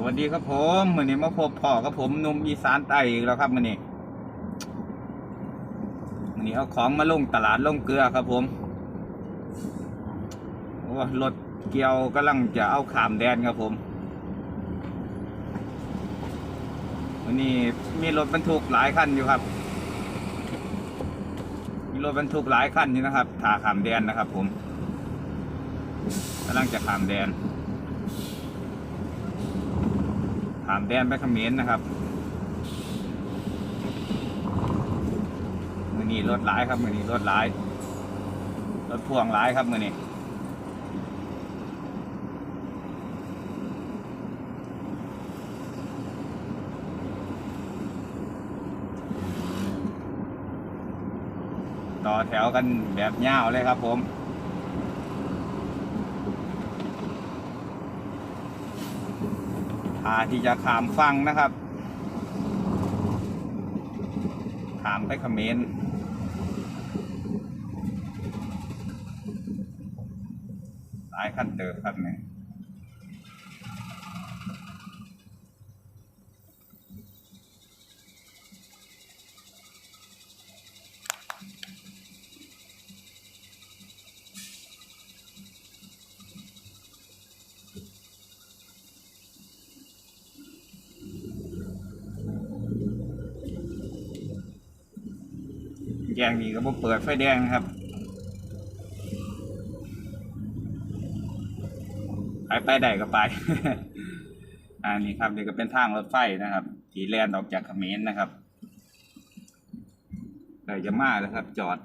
สวัสดีครับผมมื่อนี้มาพบพ่อกับผมนุ่มอีสานใต้อีกแล้วครับมื่อนี้มื่อนี้เอาของมาลงตลาดลงเกลือครับผมโอ้รถเกี่ยวกำลังจะเอาขามแดนครับผมวันนี้มีรถบรรทุกหลายคันอยู่ครับ มีรถบรรทุกหลายคันอยู่นะครับถ่าขามแดนนะครับ ผมกำลังจะขามแดน ผ่านแดนไปเขมรนส์นะครับมือนี้รถหลายครับมือนี้รถหลาย รถพ่วงหลายครับมือนี้ต่อแถวกันแบบยาวเลยครับผมาที่จะขามฟังนะครับ ขามไปเขมรหลายขั้นเติบครับเนี่ย แยงนี้ก็บ่เปิดไฟแดงครับไปไปได้ก็ไป อันนี้ครับนี่ก็เป็นทางรถไฟนะครับ ที่แลนออกจากเขมรนะครับเลยจะมาแล้วครับ จอด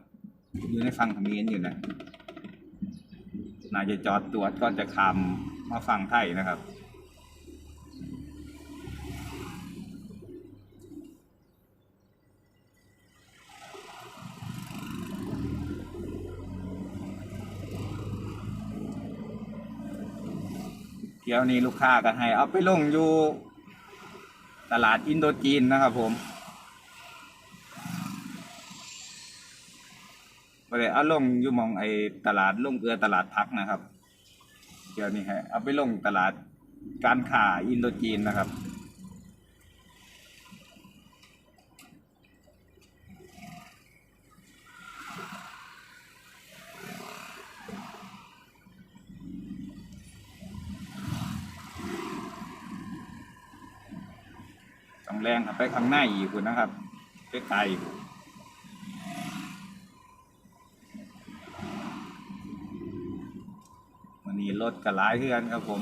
อยู่ในฝั่งเขมรอยู่นะน่าจะจอดตรวจก่อนจะขามมาฝั่งไทยนะครับ เที่ยวนี้ลูกค้าก็ให้ เอาไปลงอยู่ ตลาดอินโดจีนนะครับผมก็เลยเอาลงอยู่มองไอ้ตลาดลงเกลือตลาดพักนะครับ เดี๋ยวนี้ให้เอาไปลงตลาดการข่าอินโดจีนนะครับ ต้องแรงครับไปข้างในอีกคุณนะครับไปไกลวันนี้รถกระลายเพื่อนครับผม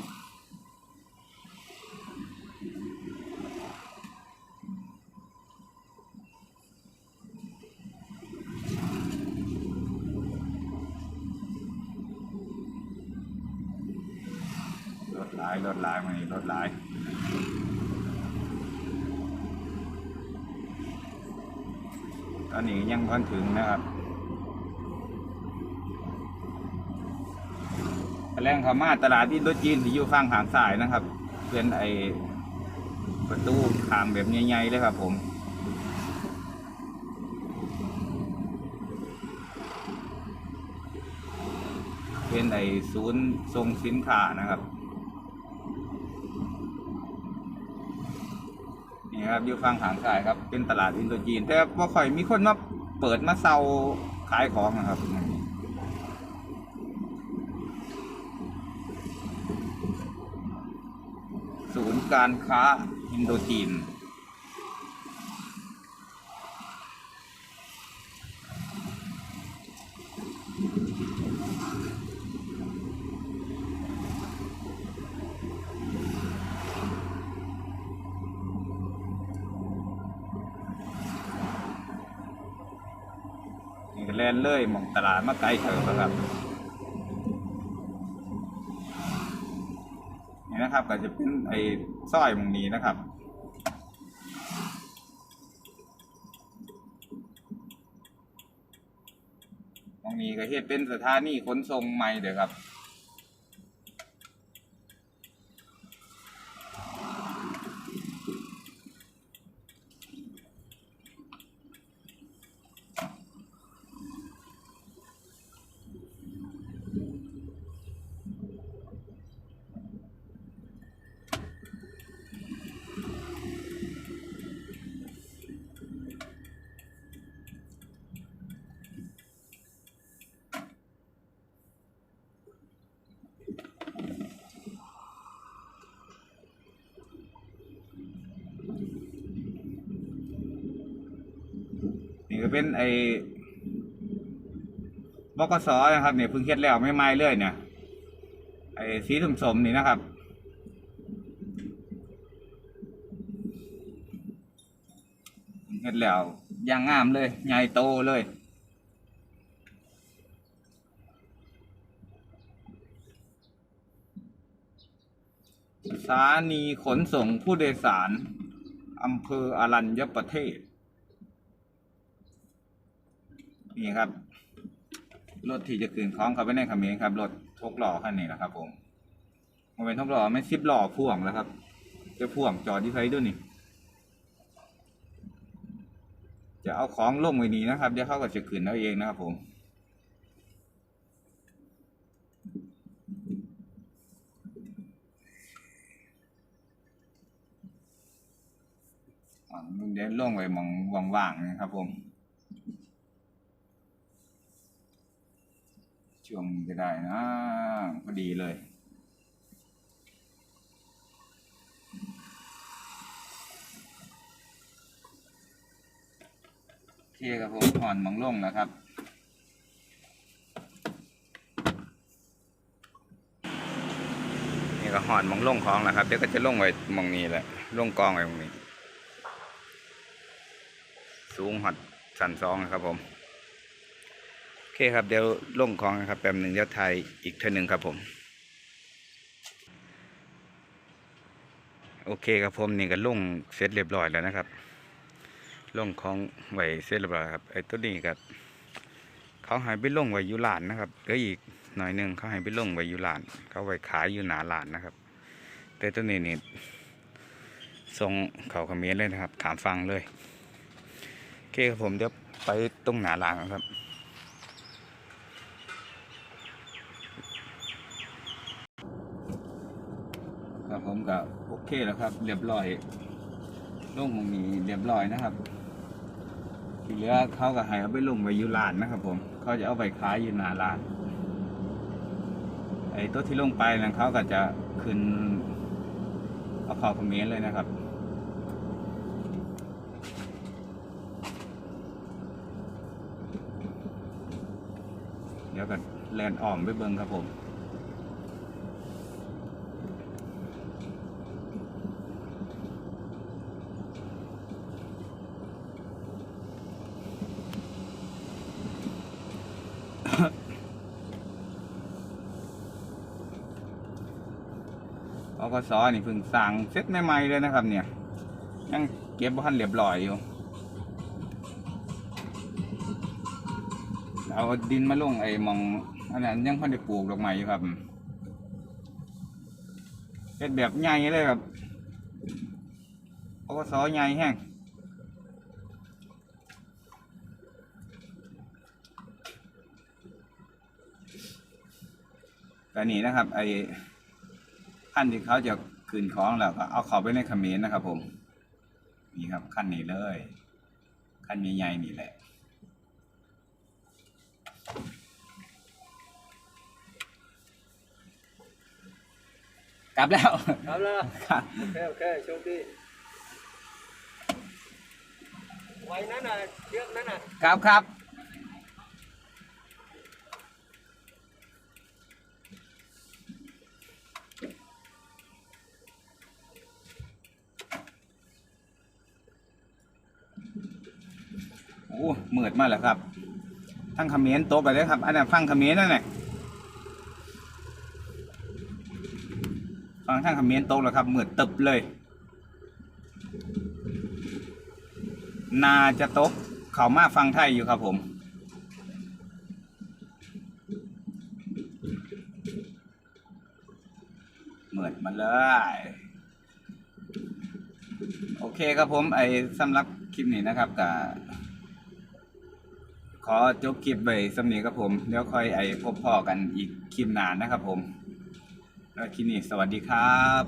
รถหลายรถหลายวันนี้รถหลาย ตอนนี้ยังค่อนถึงนะครับแรงขามาตลาดที่รถจีนที่อยู่ฝั่งทางซ้ายนะครับ เป็นไอประตูขามแบบใหญ่ๆเลยครับผมเป็นไอศูนย์ทรงสินค้านะครับ นี่ครับอยู่ฝั่งหางซ้ายครับ เป็นตลาดอินโดจีน แต่ว่าค่อยมีคนมาเปิดมาเซาขายของนะครับศูนย์การค้าอินโดจีน นี่ก็แล่นเลยหมองตลาดมาไกลเถอะครับนี่นะครับก็จะเป็นไอ้สร้อยมองนี้นะครับมองนี้ก็เฮ็ดเป็นสถานีขนส่งใหม่เด้อครับ เป็นไอ้บกสนะครับเนี่ยเพิ่งเฮ็ดแล้วไม่ไม่เลยเนี่ยไอ้สีสมๆนี่นะครับ เฮ็ดแล้วย่างงามเลยใหญ่โตเลยสถานีขนส่งผู้โดยสารอำเภออรัญญประเทศ นี่ครับรถที่จะคืนคล้องเขาไปในเขมรครับรถทกหล้อคันนี้นะครับผมมันเป็นทกหล้อไม่ซิบล้อพ่วงแล้วครับ จะพ่วงจอดที่ไฟด้วยนี่ จะเอาของลงไว้นี้นะครับ เดี๋ยวเขาก็จะขึ้นเอาเองนะครับผมเดี๋ยวลงไว้มองว่างๆนะครับผม ช่วงนี้ก็ได้นะพอดีเลย โอเคครับผมห่อนมองลงแล้วครับนี่ก็ห่อนมองลงของแล้วครับเดี๋ยวก็จะลงไว้มองนี้แหละลงกองไว้มองนี้ สูงหอดสันซองนะครับผม คครับเดี๋ยวลงของนะครับแป๊บหนึ่งเดี๋ยวถ่ายอีกเท่านึงครับผม โอเคครับผมนี่ก็ลงเสร็จเรียบร้อยแล้วนะครับลงของไว้เสร็จเรียบร้อยครับไอ้ตัวนี้ก็เขาหายไปลงไว้อยู่หลานนะครับเหลืออีกหน่อยหนึ่งเขาหายไปลงไว้อยู่หลาน เขาไว้ขายอยู่หนาหลานนะครับ แต่ตัวนี้นี่ส่งเขาเขมิ้นเลยนะครับขามฟังเลยโอเคครับผมเดี๋ยวไปตรงหนาหลางครับ ครับ ผมก็โอเคแล้วครับ เรียบร้อยลงมันมีเรียบร้อยนะครับ ที่เหลือเขาก็ให้เอาไปลงไว้อยู่ร้านนะครับ ผมเขาจะเอาไปขายอยู่หน้าร้านไอ้ตัวที่ลงไปนั้นเขาก็จะขึ้นเอาเข้าคอมเมนต์เลยนะครับเดี๋ยวกันแลนอ่อมไปเบิ่งครับผม อกสนี่เพิ่งสั่งเซ็ตใหม่ๆเลยนะครับ เนี่ย ยังเก็บบ้านเรียบร้อยอยู่ เอาดินมาลงไอ้มองอันนั้นยังพันได้ปลูกดอกไม้อยู่ครับเป็นแบบใหญ่เลยครับอกสใหญ่แห้ง ก็นี่นะครับไอ้ขั้นที่เขาจะคืนของแล้วก็เอาเขาไปในเขมรนะครับผมนี่ครับขั้นนี้เลยขั้นใหญ่ๆนี่แหละกลับแล้วครับแล้วครับโอเคโอเคโชคดีไว้นั่นน่ะเชือกนั่นน่ะครับครับ มือดมากแล้วครับ ทั้งเขมรโตะไปเลยครับ อันนั้นฟังเขมรนั่นแหละฟังทั้งเขมรโตะแล้วครับเมือดตึบเลย นาจะโตเขามาฟังไทยอยู่ครับผมเหมือนมาเลยโอเคครับผมไอ้สำหรับคลิปนี้นะครับกับ อจบคลิปไปสำนีครับผม เดี๋ยวค่อยไอพบพ่อกันอีกคลิปหนานนะครับผม แล้วคลิปนี้สวัสดีครับ